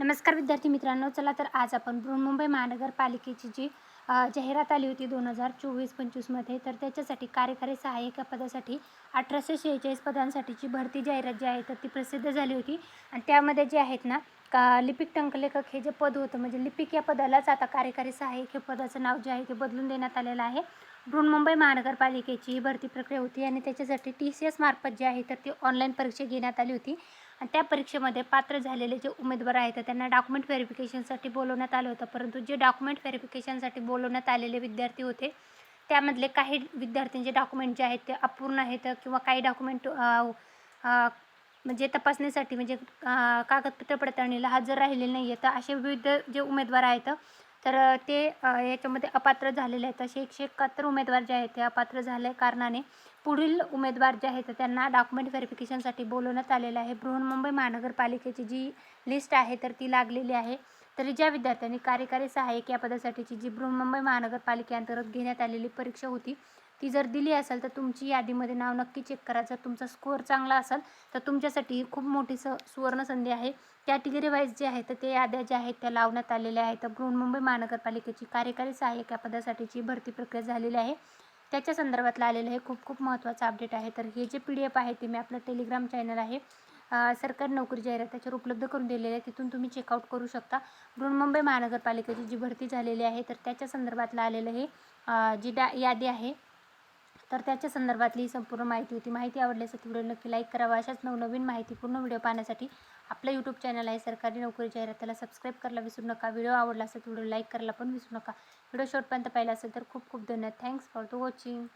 नमस्कार विद्यार्थी मित्रांनो चला तर आज आपण बृहन्मुंबई महानगरपालिकेची जी जाहिरात आली होती दोन हजार चोवीस पंचवीसमध्ये तर त्याच्यासाठी कार्यकारी सहाय्यक पदासाठी अठराशे शेहेचाळीस पदांसाठीची भरती जाहिरात जी आहे तर ती प्रसिद्ध झाली होती. आणि त्यामध्ये जे आहेत ना का लिपिक टंकलेखक हे जे पद होतं म्हणजे लिपिक या पदालाच आता कार्यकारी सहाय्यक हे पदाचं नाव जे आहे ते बदलून देण्यात आलेलं आहे. बृहन्मुंबई महानगरपालिकेची ही भरती प्रक्रिया होती आणि त्याच्यासाठी टी सी एस मार्फत जे आहे तर ती ऑनलाईन परीक्षा घेण्यात आली होती. आणि त्या परीक्षेमध्ये पात्र झालेले जे उमेदवार आहेत त्यांना डॉक्युमेंट व्हेरिफिकेशनसाठी बोलवण्यात आलं होतं. परंतु जे डॉक्युमेंट व्हेरिफिकेशनसाठी बोलवण्यात आलेले विद्यार्थी होते त्यामधले काही विद्यार्थ्यांचे डॉक्युमेंट जे आहेत ते अपूर्ण आहेत किंवा काही डॉक्युमेंट म्हणजे तपासणीसाठी म्हणजे कागदपत्र पडताळणीला हजर राहिलेले नाही आहेत तर असे विविध जे उमेदवार आहेत तर ते याच्यामध्ये अपात्र झालेले आहेत. असे एकशे एकाहत्तर उमेदवार जे आहेत ते अपात्र झाल्या कारणाने पुढील उमेदवार जे आहेत त्यांना डॉक्युमेंट व्हेरिफिकेशनसाठी बोलवण्यात आलेलं आहे. बृहन्मुंबई महानगरपालिकेची जी लिस्ट आहे तर ती लागलेली आहे. तरी ज्या विद्यार्थ्यांनी कार्यकारी सहाय्यक या पदासाठीची जी बृहन्मुंबई महानगरपालिकेअंतर्गत घेण्यात आलेली परीक्षा होती ती जर दिली असेल तर तुमची यादीमध्ये नाव नक्की चेक करा. जर तुमचा स्कोअर चांगला असेल तर तुमच्यासाठी ही खूप मोठी स सुवर्ण संधी आहे. कॅटेगरी वाईज जे आहे तर ते याद्या ज्या आहेत त्या लावण्यात आलेल्या आहेत. तर बृहन्मुंबई महानगरपालिकेची कार्यकारी सहाय्यक या पदासाठीची भरती प्रक्रिया झालेली आहे. त्याच्या संदर्भातलं आलेलं हे खूप खूप महत्त्वाचं अपडेट आहे. तर हे जे पी डी एफ आहे ते मी आपलं टेलिग्राम चॅनल आहे. सरकारी नोकरी जाहिरात त्याच्यावर उपलब्ध करून दिलेले आहे. तिथून तुम्ही चेकआउट करू शकता. बृहन्मुंबई महानगरपालिकेची जी भरती झालेली आहे तर त्याच्या संदर्भातलं आलेलं हे जी डा यादी आहे तर त्याच्या संदर्भातली ही संपूर्ण माहिती होती. माहिती आवडल्यास व्हिडिओ नक्की लाईक करावा. अशाच नवनवीन माहिती पूर्ण व्हिडिओ पाहण्यासाठी आपलं यूट्यूब चॅनल आहे सरकारी नोकरी जाहिरात त्याला सबस्क्राईब करायला विसरू नका. व्हिडिओ आवडला असेल व्हिडिओ लाईक करायला पण विसरू नका. व्हिडिओ शॉर्टपर्यंत पाहिला असेल तर खूप खूप धन्यवाद. Thanks for the watching